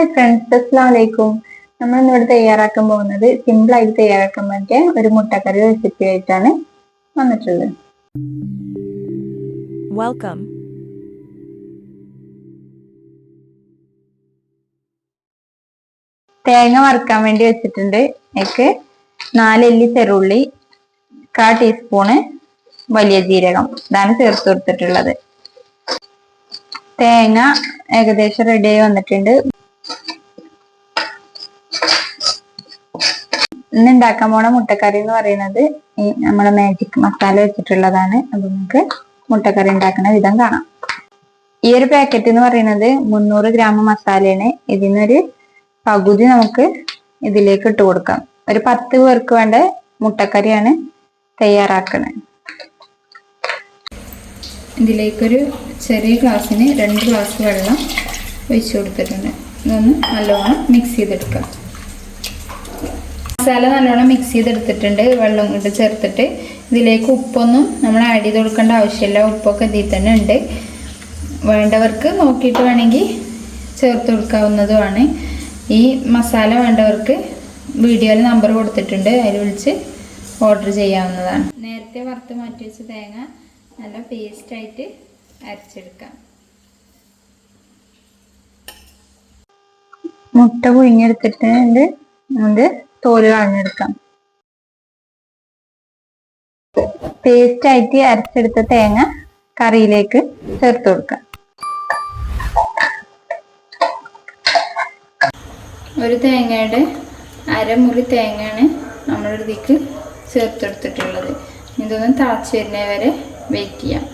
Hi friends അസ്സാം വലൈക്കും നമ്മൾ ഇന്നിവിടെ തയ്യാറാക്കാൻ പോകുന്നത് സിമ്പിൾ ആയിട്ട് തയ്യാറാക്കാൻ പറ്റിയ ഒരു മുട്ടക്കറി റെസിപ്പി ആയിട്ടാണ് വന്നിട്ടുള്ളത്. വെൽക്കം തേങ്ങ വറുക്കാൻ വേണ്ടി വെച്ചിട്ടുണ്ട്. എനിക്ക് നാലല്ലി ചെറുള്ളി കാ ടീസ്പൂണ് വലിയ ജീരകം. ഇതാണ് ചേർത്ത് കൊടുത്തിട്ടുള്ളത്. തേങ്ങ ഏകദേശം റെഡി ആയി വന്നിട്ടുണ്ട്. ഇന്ന് ഉണ്ടാക്കാൻ പോണ മുട്ടക്കറി എന്ന് പറയുന്നത് ഈ നമ്മുടെ മാജിക് മസാല വെച്ചിട്ടുള്ളതാണ്. അപ്പൊ നമുക്ക് മുട്ടക്കറി ഉണ്ടാക്കുന്ന വിധം കാണാം. ഈ ഒരു പാക്കറ്റ് എന്ന് പറയുന്നത് മുന്നൂറ് ഗ്രാം മസാലയാണ് ഇതിനൊരു പകുതി നമുക്ക് ഇതിലേക്ക് ഇട്ട് കൊടുക്കാം. ഒരു പത്ത് പേർക്ക് വേണ്ട മുട്ടക്കറിയാണ് തയ്യാറാക്കുന്നത് ഇതിലേക്കൊരു ചെറിയ ഗ്ലാസ്സിന് രണ്ട് ഗ്ലാസ് വെള്ളം ഒഴിച്ചു കൊടുത്തിട്ടുണ്ട്. ഇതൊന്ന് നല്ലോണം മിക്സ് ചെയ്തെടുക്കാം. മസാല നല്ലോണം മിക്സ് ചെയ്തെടുത്തിട്ടുണ്ട്. വെള്ളം കൊണ്ട് ചേർത്തിട്ട് ഇതിലേക്ക് ഉപ്പൊന്നും നമ്മൾ ആഡ് ചെയ്ത് കൊടുക്കേണ്ട ആവശ്യമില്ല. ഉപ്പൊക്കെ ഇതിൽ തന്നെ ഉണ്ട്. വേണ്ടവർക്ക് നോക്കിയിട്ട് വേണമെങ്കിൽ ചേർത്ത് കൊടുക്കാവുന്നതുമാണ്. ഈ മസാല വേണ്ടവർക്ക് വീഡിയോയിൽ നമ്പർ കൊടുത്തിട്ടുണ്ട്. അതിൽ വിളിച്ച് ഓർഡർ ചെയ്യാവുന്നതാണ്. നേരത്തെ വറുത്ത് മാറ്റി വെച്ച തേങ്ങ നല്ല പേസ്റ്റായിട്ട് അരച്ചെടുക്കാം. മുട്ട പുഴിഞ്ഞെടുത്തിട്ടുണ്ട് അത് തോൽ കളഞ്ഞെടുക്കാം പേസ്റ്റ് ആയിട്ട് അരച്ചെടുത്ത തേങ്ങ കറിയിലേക്ക് ചേർത്ത് കൊടുക്കാം ഒരു തേങ്ങയുടെ അരമുറി തേങ്ങയാണ് നമ്മുടെ ഇതിക്ക് ചേർത്തെടുത്തിട്ടുള്ളത്. ഇതൊന്നും തിളച്ച് വരുന്നേ വരെ വെയിറ്റ് ചെയ്യാം.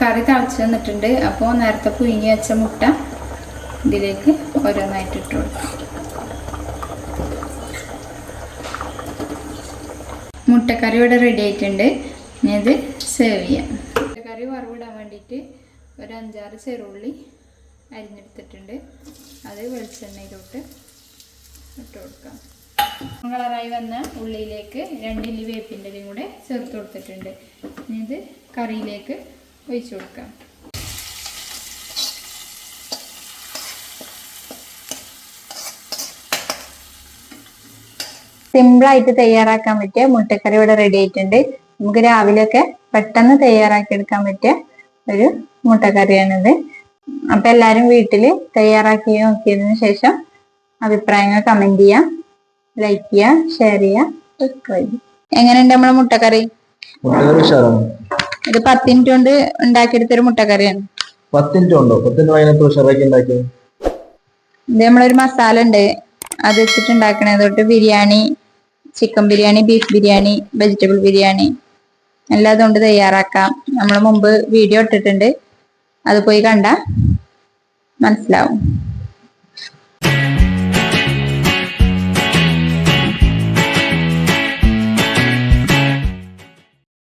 കറി തിളച്ച് വന്നിട്ടുണ്ട്. അപ്പോൾ നേരത്തെ പുഴുങ്ങി വെച്ച മുട്ട ഇതിലേക്ക് ഓരോന്നായിട്ട് ഇട്ട് കൊടുക്കാം. മുട്ടക്കറി ഇവിടെ റെഡി ആയിട്ടുണ്ട്. ഇനി ഇത് സേവ് ചെയ്യാം. മുട്ടക്കറി വറവിടാൻ വേണ്ടിയിട്ട് ഒരു അഞ്ചാറ് ചെറുള്ളി അരിഞ്ഞെടുത്തിട്ടുണ്ട്. അത് വെളിച്ചെണ്ണയിലോട്ട് ഇട്ട് കൊടുക്കാം. കളറായി വന്ന ഉള്ളിയിലേക്ക് രണ്ടില്ലി വേപ്പിന്റെ കൂടെ ചേർത്ത് കൊടുത്തിട്ടുണ്ട്. ഇനി ഇത് കറിയിലേക്ക് ഒഴിച്ചു കൊടുക്കാം. സിമ്പിളായിട്ട് തയ്യാറാക്കാൻ പറ്റിയ മുട്ടക്കറി ഇവിടെ റെഡി ആയിട്ടുണ്ട്. നമുക്ക് രാവിലെയൊക്കെ പെട്ടെന്ന് തയ്യാറാക്കി എടുക്കാൻ പറ്റിയ ഒരു മുട്ടക്കറിയാണിത്. അപ്പൊ എല്ലാരും വീട്ടിൽ തയ്യാറാക്കി നോക്കിയതിനു ശേഷം അഭിപ്രായങ്ങൾ കമന്റ് ചെയ്യാം. ലൈക്ക് ചെയ്യാം ഷെയർ ചെയ്യാം സബ്സ്ക്രൈബ് ചെയ്യാം. എങ്ങനെയുണ്ട് നമ്മളെ മുട്ടക്കറി? ഇത് പത്ത് മിനിറ്റ് കൊണ്ട് ഉണ്ടാക്കിയെടുത്തൊരു മുട്ടക്കറിയാണ്. പത്ത് മിനിറ്റ് ഉണ്ടോ? പത്ത് മിനിറ്റ് ഉഷാറാക്കി ഇത് നമ്മളൊരു മസാല ഉണ്ട് അത് വെച്ചിട്ട് തൊട്ട് biryani chicken biryani beef biryani vegetable biryani. എല്ലാം അതുകൊണ്ട് തയ്യാറാക്കാം. നമ്മൾ മുമ്പ് വീഡിയോ ഇട്ടിട്ടുണ്ട്. അത് പോയി കണ്ട മനസ്സിലാവും.